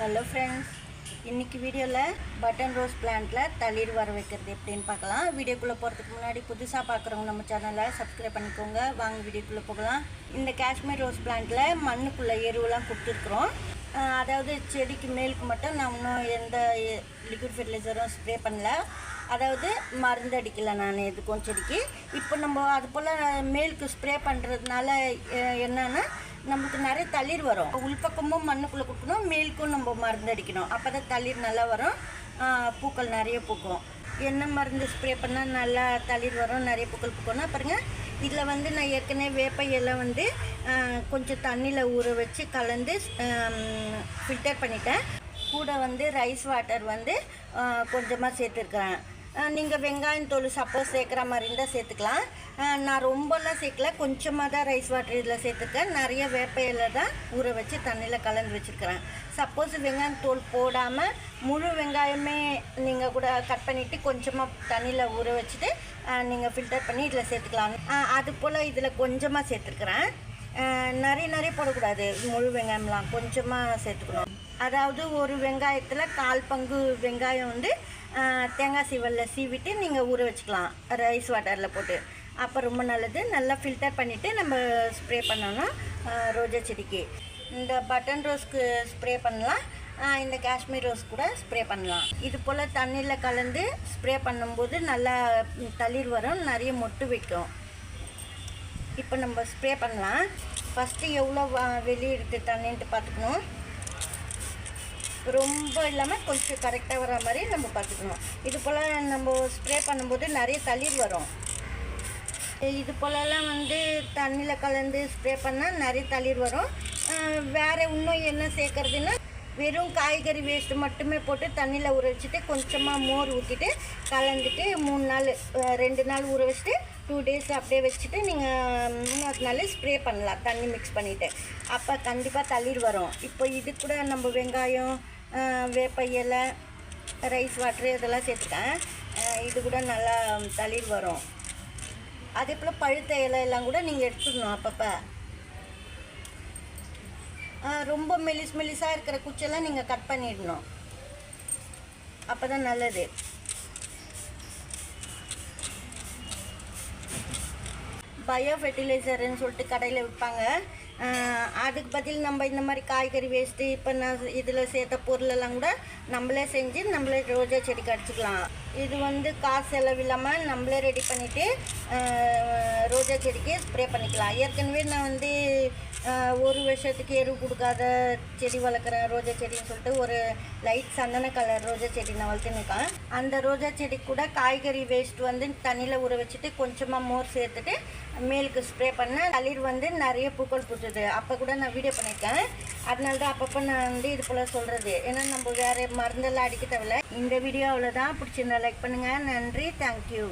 Hello friends இன்றைக்கி வீடியோவில் button rose பிளான்ட்டில் தளிர் வர வைக்கிறது எப்படின்னு பார்க்கலாம். வீடியோக்குள்ளே போகிறதுக்கு முன்னாடி புதுசாக பார்க்குறவங்க நம்ம சேனலை சப்ஸ்கிரைப் பண்ணிக்கோங்க. வாங்க வீடியோக்குள்ளே போகலாம். இந்த காஷ்மீர் ரோஸ் பிளான்ட்டில் மண்ணுக்குள்ளே எருவெலாம் கொடுத்துருக்குறோம். அதாவது செடிக்கு மேலுக்கு மட்டும் நான் இன்னும் எந்த லிக்விட் ஃபெர்டிலைசரும் ஸ்ப்ரே பண்ணல. அதாவது மருந்து அடிக்கலை நான் எதுக்கும் செடிக்கு. இப்போ நம்ம அது போல் மேலுக்கு ஸ்ப்ரே பண்ணுறதுனால என்னென்னா நமக்கு நிறைய தளிர் வரும். உள்பக்கமும் மண்ணுக்குள்ளே கொடுக்கணும் மேலுக்கும் நம்ம மருந்து அடிக்கணும். அப்போ தான் தளிர் நல்லா வரும். பூக்கள் நிறைய பூக்கும். என்ன மருந்து ஸ்ப்ரே பண்ணால் நல்லா தளிர் வரும் நிறைய பூக்கள் பூக்கணும் பாருங்க. இதில் வந்து நான் ஏற்கனவே வேப்ப இலை வந்து கொஞ்சம் தண்ணியில் ஊற வச்சு கலந்து ஃபில்டர் பண்ணிட்டேன். கூட வந்து ரைஸ் வாட்டர் வந்து கொஞ்சமாக சேர்த்துருக்கேன் நீங்கள் வெங்காயம் தோல் சப்போஸ் சேர்க்குற மாதிரி இருந்தால் சேர்த்துக்கலாம். நான் ரொம்பலாம் சேர்க்கல. கொஞ்சமாக தான் ரைஸ் வாட்டர் இதில் சேர்த்துருக்கேன். நிறைய வேப்ப தான் ஊற வச்சு தண்ணியில் கலந்து வச்சுருக்கிறேன். சப்போஸ் வெங்காயம் தோல் போடாமல் முழு வெங்காயமே நீங்கள் கூட கட் பண்ணிவிட்டு கொஞ்சமாக தண்ணியில் ஊற வச்சுட்டு நீங்கள் ஃபில்டர் பண்ணி இதில் சேர்த்துக்கலாம். அது போல் இதில் கொஞ்சமாக சேர்த்துருக்குறேன். நிறைய நிறைய போடக்கூடாது. முழு வெங்காயம்லாம் கொஞ்சமாக சேர்த்துக்கணும். அதாவது ஒரு வெங்காயத்தில் கால் பங்கு வெங்காயம் வந்து தேங்காய் சீவலில் சீவிட்டு நீங்கள் ஊற வச்சுக்கலாம். ரைஸ் வாட்டரில் போட்டு. அப்போ ரொம்ப நல்லது. நல்லா ஃபில்டர் பண்ணிவிட்டு நம்ம ஸ்ப்ரே பண்ணணும். ரோஜா செடிக்கு. இந்த பட்டன் ரோஸ்க்கு ஸ்ப்ரே பண்ணலாம். இந்த காஷ்மீர் ரோஸ் கூட ஸ்ப்ரே பண்ணலாம். இது போல் தண்ணியில் கலந்து ஸ்ப்ரே பண்ணும்போது நல்லா தளிர் வரும். நிறைய மொட்டு வைக்கும். இப்போ நம்ம ஸ்ப்ரே பண்ணலாம். ஃபஸ்ட்டு எவ்வளோ வெளியே எடுத்து தண்ணின்ட்டு பார்த்துக்கணும். ரொம்ப இல்லாமல் கொஞ்சம் கரெக்டாக வர மாதிரி நம்ம பார்த்துக்கணும். இது போல் நம்ம ஸ்ப்ரே பண்ணும்போது நிறைய தளிர் வரும். இது போலலாம் வந்து தண்ணியில் கலந்து ஸ்ப்ரே பண்ணால் நிறைய தளிர் வரும். வேறு இன்னும் என்ன சேர்க்குறதுன்னா வெறும் காய்கறி வேஸ்ட் மட்டுமே போட்டு தண்ணியில் ஊற வச்சுட்டு கொஞ்சமாக மோர் ஊற்றிட்டு கலந்துட்டு மூணு நாள் ரெண்டு நாள் ஊற வச்சுட்டு டூ டேஸ் அப்படியே வச்சுட்டு நீங்கள் மூணாவது நாள் ஸ்ப்ரே பண்ணலாம் தண்ணி மிக்ஸ் பண்ணிவிட்டு அப்போ கண்டிப்பாக தளிர் வரும். இப்போ இது கூட நம்ம வெங்காயம் அஹ் வேப்ப இலை ரைஸ் வாட்ரு இதெல்லாம் சேர்த்துட்டேன். இது கூட நல்லா தளிர் வரும். அதே போல் பழுத்த இலையெல்லாம் கூட நீங்கள் எடுத்துக்கணும் அப்பப்போ. ரொம்ப மெலிஸ் மெலிஸாக இருக்கிற குச்செல்லாம் நீங்கள் கட் பண்ணிடணும். அப்போ தான் நல்லது. பயோ ஃபெர்டிலைசர்னு சொல்லிட்டு கடையில் விற்பாங்க அதுக்கு பதில் நம்ம இந்த மாதிரி காய்கறி வேஸ்ட்டு இப்போ நான் இதில் சேர்த்த பொருளெல்லாம் கூட நம்மளே செஞ்சு நம்மளே ரோஜா செடிக்கு கடிச்சிக்கலாம் இது வந்து காசு செலவில்லாமல் நம்மளே ரெடி பண்ணிவிட்டு ரோஜா செடிக்கு ஸ்ப்ரே பண்ணிக்கலாம். ஏற்கனவே நான் வந்து ஒரு வருஷத்துக்கு எரு கொடுக்காத செடி வளர்க்குறேன் ரோஜா செடின்னு சொல்லிட்டு ஒரு லைட் சந்தன கலர் ரோஜா செடி நான் வளர்த்துனுக்கேன் அந்த ரோஜா செடி கூட காய்கறி வேஸ்ட் வந்து தண்ணியில் ஊற வச்சுட்டு கொஞ்சமாக மோர் சேர்த்துட்டு மேலுக்கு ஸ்ப்ரே பண்ணேன் தளிர் வந்து நிறைய பூக்கள் பூத்துது. அப்போ கூட நான் வீடியோ பண்ணியிருக்கேன் அதனால தான் அப்பப்போ நான் வந்து இது போல் சொல்கிறது ஏன்னா நம்ம வேறு மருந்தெல்லாம் அடிக்க தேவையில்ல. இந்த வீடியோ அவ்வளோதான் பிடிச்சிருந்தா லைக் பண்ணுங்கள் நன்றி. தேங்க்யூ